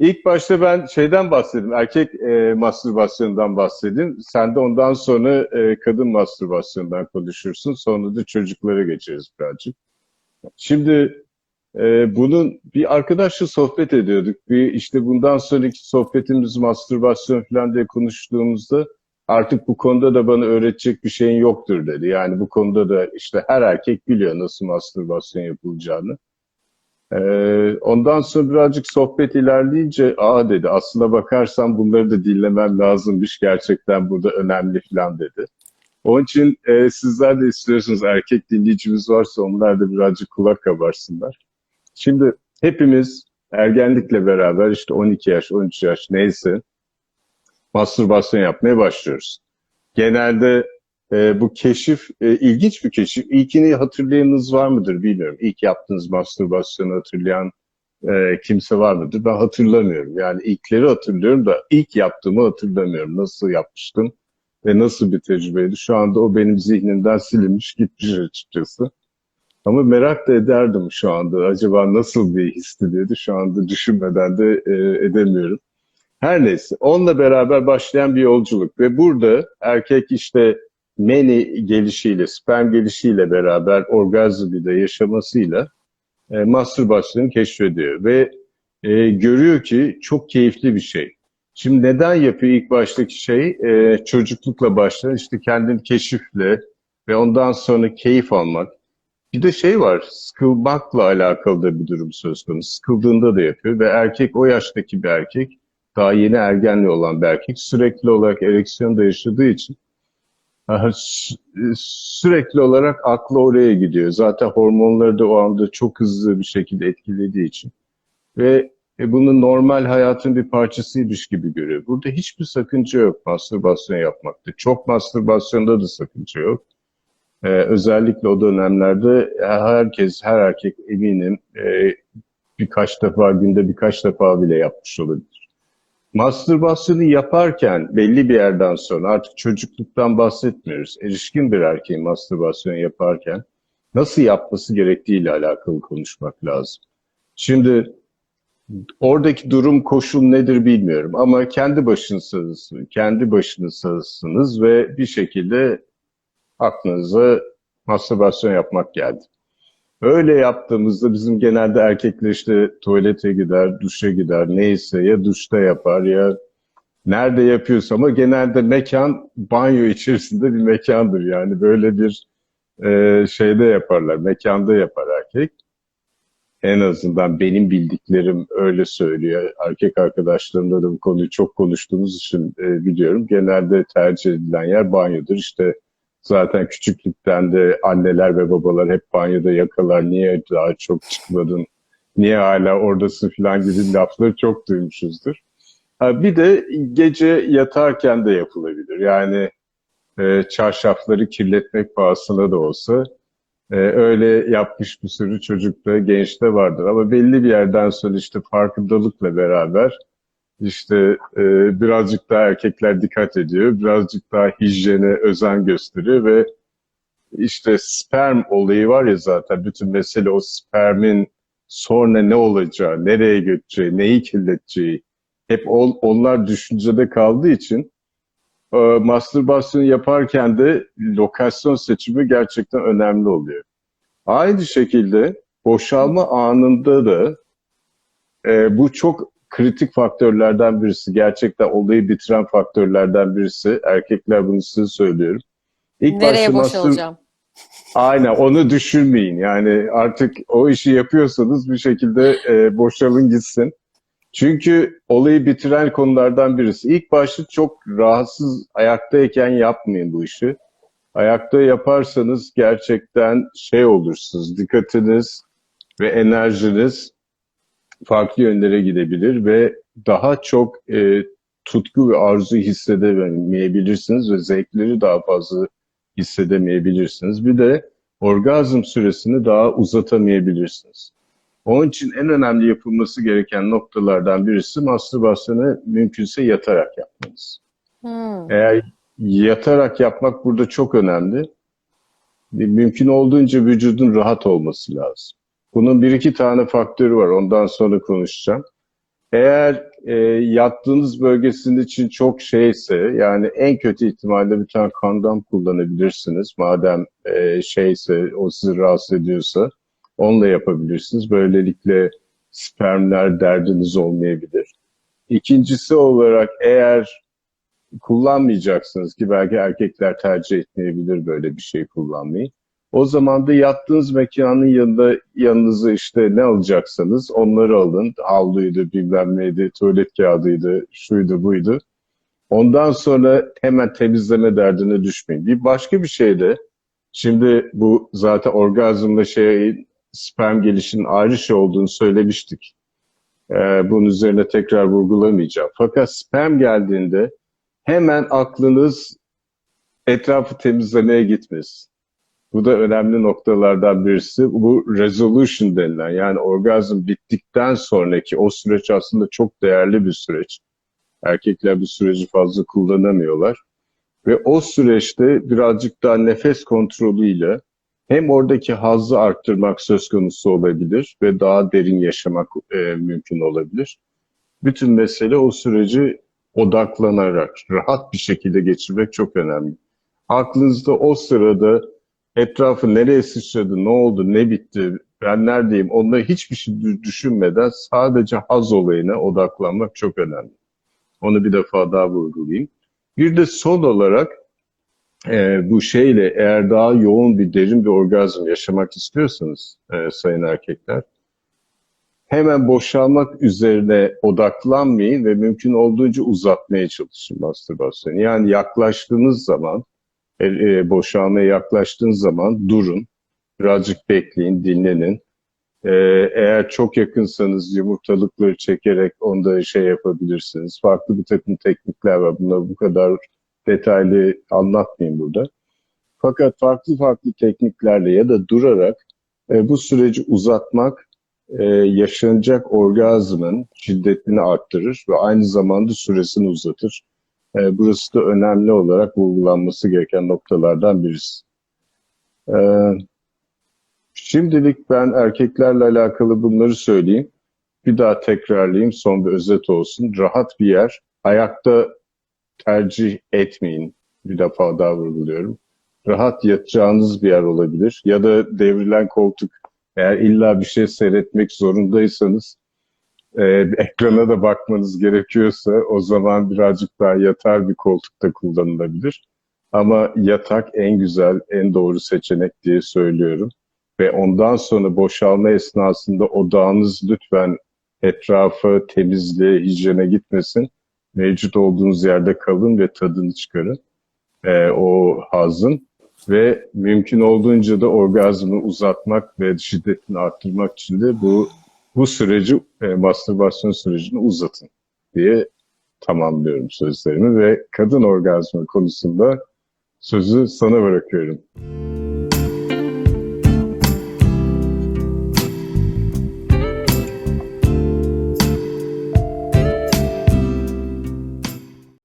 İlk başta ben şeyden bahsedeyim, erkek e, mastürbasyonundan bahsedeyim. Sen de ondan sonra e, kadın mastürbasyonundan konuşursun. Sonra da çocuklara geçeriz birazcık. Şimdi e, bunun bir arkadaşla sohbet ediyorduk. Bir işte bundan sonraki sohbetimiz mastürbasyon falan diye konuştuğumuzda artık bu konuda da bana öğretecek bir şeyin yoktur dedi. Yani bu konuda da işte her erkek biliyor nasıl mastürbasyon yapılacağını. Ee, ondan sonra birazcık sohbet ilerleyince aa dedi aslına bakarsan bunları da dinlemem lazımmış gerçekten burada önemli falan dedi. Onun için e, sizler de istiyorsunuz erkek dinleyicimiz varsa onlar da birazcık kulak kabarsınlar. Şimdi hepimiz ergenlikle beraber işte 12 yaş, 13 yaş neyse mastürbasyon yapmaya başlıyoruz. Genelde e, bu keşif e, ilginç bir keşif. İlkini hatırlayanınız var mıdır bilmiyorum. İlk yaptığınız mastürbasyonu hatırlayan e, kimse var mıdır? Ben hatırlamıyorum. Yani ilkleri hatırlıyorum da ilk yaptığımı hatırlamıyorum. Nasıl yapmıştım ve nasıl bir tecrübeydi. Şu anda o benim zihnimden silinmiş gitmiş açıkçası. Ama merak da ederdim şu anda. Acaba nasıl bir histi diye de şu anda düşünmeden de e, edemiyorum. Her neyse onunla beraber başlayan bir yolculuk ve burada erkek işte meni gelişiyle, sperm gelişiyle beraber orgazmı da yaşamasıyla e, mastürbasyonu keşfediyor ve e, görüyor ki çok keyifli bir şey. Şimdi neden yapıyor ilk baştaki şey? E, çocuklukla başlar işte kendini keşifle ve ondan sonra keyif almak. Bir de şey var, sıkılmakla alakalı da bir durum söz konusu. Sıkıldığında da yapıyor ve erkek o yaştaki bir erkek, daha yeni ergenli olan bir erkek sürekli olarak ereksiyonda yaşadığı için sürekli olarak aklı oraya gidiyor. Zaten hormonları da o anda çok hızlı bir şekilde etkilediği için. Ve e, bunu normal hayatın bir parçasıymış gibi görüyor. Burada hiçbir sakınca yok mastürbasyon yapmakta. Çok mastürbasyonda da sakınca yok. Ee, özellikle o dönemlerde herkes, her erkek eminim e, birkaç defa günde birkaç defa bile yapmış olabilir. Mastürbasyonu yaparken belli bir yerden sonra artık çocukluktan bahsetmiyoruz. Erişkin bir erkeğin mastürbasyon yaparken nasıl yapması gerektiğiyle alakalı konuşmak lazım. Şimdi oradaki durum koşul nedir bilmiyorum ama kendi başınızsınız, kendi başınızsınız ve bir şekilde aklınıza mastürbasyon yapmak geldi. Öyle yaptığımızda bizim genelde erkekler işte tuvalete gider, duşa gider, neyse ya duşta yapar ya nerede yapıyorsa ama genelde mekan banyo içerisinde bir mekandır. Yani böyle bir e, şeyde yaparlar, mekanda yapar erkek. En azından benim bildiklerim öyle söylüyor. Erkek arkadaşlarımla da bu konuyu çok konuştuğumuz için e, biliyorum. Genelde tercih edilen yer banyodur. İşte Zaten küçüklükten de anneler ve babalar hep banyoda yakalar. Niye daha çok çıkmadın? Niye hala oradasın falan gibi lafları çok duymuşuzdur. bir de gece yatarken de yapılabilir. Yani e, çarşafları kirletmek pahasına da olsa e, öyle yapmış bir sürü çocuk da genç de vardır. Ama belli bir yerden sonra işte farkındalıkla beraber işte e, birazcık daha erkekler dikkat ediyor, birazcık daha hijyene özen gösteriyor ve işte sperm olayı var ya zaten bütün mesele o spermin sonra ne olacağı, nereye götüreceği, neyi kirleteceği hep on, onlar düşüncede kaldığı için e, mastürbasyon yaparken de lokasyon seçimi gerçekten önemli oluyor. Aynı şekilde boşalma anında da e, bu çok kritik faktörlerden birisi. Gerçekten olayı bitiren faktörlerden birisi. Erkekler bunu size söylüyorum. İlk Nereye boşalacağım? Aynen onu düşünmeyin. Yani artık o işi yapıyorsanız bir şekilde e, boşalın gitsin. Çünkü olayı bitiren konulardan birisi. İlk başta çok rahatsız ayaktayken yapmayın bu işi. Ayakta yaparsanız gerçekten şey olursunuz. Dikkatiniz ve enerjiniz farklı yönlere gidebilir ve daha çok e, tutku ve arzu hissedemeyebilirsiniz ve zevkleri daha fazla hissedemeyebilirsiniz. Bir de orgazm süresini daha uzatamayabilirsiniz. Onun için en önemli yapılması gereken noktalardan birisi mastürbasyonu mümkünse yatarak yapmanız. Hmm. Eğer yatarak yapmak burada çok önemli. Mümkün olduğunca vücudun rahat olması lazım. Bunun bir iki tane faktörü var. Ondan sonra konuşacağım. Eğer e, yattığınız bölgesinin için çok şeyse yani en kötü ihtimalle bir tane kondom kullanabilirsiniz. Madem e, şeyse o sizi rahatsız ediyorsa onunla yapabilirsiniz. Böylelikle spermler derdiniz olmayabilir. İkincisi olarak eğer kullanmayacaksınız ki belki erkekler tercih etmeyebilir böyle bir şey kullanmayı. O zaman da yattığınız mekanın yanında yanınıza işte ne alacaksanız onları alın. Havluydu, bilmem neydi, tuvalet kağıdıydı, şuydu buydu. Ondan sonra hemen temizleme derdine düşmeyin. Bir başka bir şey de şimdi bu zaten orgazmla şey sperm gelişinin ayrı şey olduğunu söylemiştik. Ee, bunun üzerine tekrar vurgulamayacağım. Fakat sperm geldiğinde hemen aklınız etrafı temizlemeye gitmesin. Bu da önemli noktalardan birisi. Bu resolution denilen yani orgazm bittikten sonraki o süreç aslında çok değerli bir süreç. Erkekler bu süreci fazla kullanamıyorlar. Ve o süreçte birazcık daha nefes kontrolüyle hem oradaki hazzı arttırmak söz konusu olabilir ve daha derin yaşamak e, mümkün olabilir. Bütün mesele o süreci odaklanarak rahat bir şekilde geçirmek çok önemli. Aklınızda o sırada etrafı nereye sıçradı, ne oldu, ne bitti, ben neredeyim onları hiçbir şey düşünmeden sadece haz olayına odaklanmak çok önemli. Onu bir defa daha vurgulayayım. Bir de son olarak e, bu şeyle eğer daha yoğun bir derin bir orgazm yaşamak istiyorsanız e, sayın erkekler hemen boşalmak üzerine odaklanmayın ve mümkün olduğunca uzatmaya çalışın mastürbasyonu. Yani yaklaştığınız zaman e, e, boşalmaya yaklaştığınız zaman durun, birazcık bekleyin, dinlenin. E, eğer çok yakınsanız yumurtalıkları çekerek onda şey yapabilirsiniz. Farklı bir takım teknikler var. Bunları bu kadar detaylı anlatmayayım burada. Fakat farklı farklı tekniklerle ya da durarak e, bu süreci uzatmak yaşanacak orgazmın şiddetini arttırır ve aynı zamanda süresini uzatır. E, burası da önemli olarak vurgulanması gereken noktalardan birisi. E, şimdilik ben erkeklerle alakalı bunları söyleyeyim. Bir daha tekrarlayayım, son bir özet olsun. Rahat bir yer, ayakta tercih etmeyin. Bir defa daha vurguluyorum. Rahat yatacağınız bir yer olabilir. Ya da devrilen koltuk. Eğer illa bir şey seyretmek zorundaysanız e, ekrana da bakmanız gerekiyorsa o zaman birazcık daha yatar bir koltukta kullanılabilir. Ama yatak en güzel, en doğru seçenek diye söylüyorum. Ve ondan sonra boşalma esnasında odağınız lütfen etrafı temizliğe, hijyene gitmesin. Mevcut olduğunuz yerde kalın ve tadını çıkarın. E, o hazın ve mümkün olduğunca da orgazmı uzatmak ve şiddetini arttırmak için de bu bu süreci, e, mastürbasyon sürecini uzatın diye tamamlıyorum sözlerimi ve kadın orgazmı konusunda sözü sana bırakıyorum.